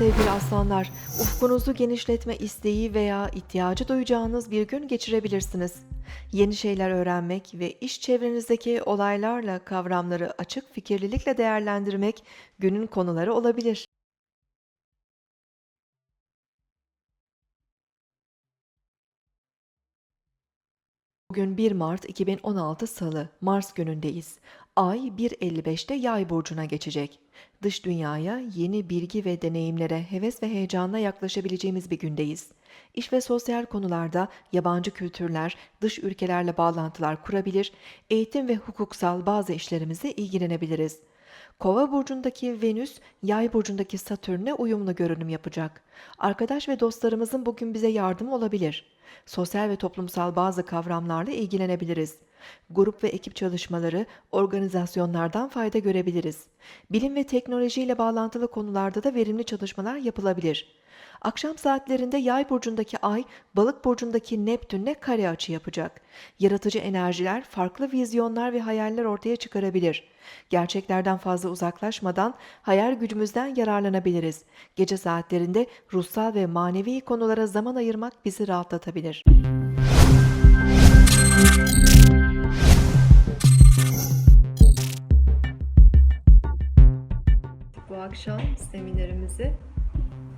sevgili aslanlar. Ufkunuzu genişletme isteği veya ihtiyacı duyacağınız bir gün geçirebilirsiniz. Yeni şeyler öğrenmek ve iş çevrenizdeki olaylarla kavramları açık fikirlilikle değerlendirmek günün konuları olabilir. Bugün 1 Mart 2016 Salı, Mars günündeyiz. Ay 1.55'te Yay burcuna geçecek. Dış dünyaya, yeni bilgi ve deneyimlere heves ve heyecanla yaklaşabileceğimiz bir gündeyiz. İş ve sosyal konularda yabancı kültürler, dış ülkelerle bağlantılar kurabilir, eğitim ve hukuksal bazı işlerimizle ilgilenebiliriz. Kova burcundaki Venüs, Yay burcundaki Satürn'e uyumlu görünüm yapacak. Arkadaş ve dostlarımızın bugün bize yardımı olabilir. Sosyal ve toplumsal bazı kavramlarla ilgilenebiliriz. Grup ve ekip çalışmaları, organizasyonlardan fayda görebiliriz. Bilim ve teknolojiyle bağlantılı konularda da verimli çalışmalar yapılabilir. Akşam saatlerinde Yay burcundaki Ay, Balık burcundaki Neptünle kare açı yapacak. Yaratıcı enerjiler, farklı vizyonlar ve hayaller ortaya çıkarabilir. Gerçeklerden fazla uzaklaşmadan hayal gücümüzden yararlanabiliriz. Gece saatlerinde ruhsal ve manevi konulara zaman ayırmak bizi rahatlatabilir. Bu akşam seminerimizi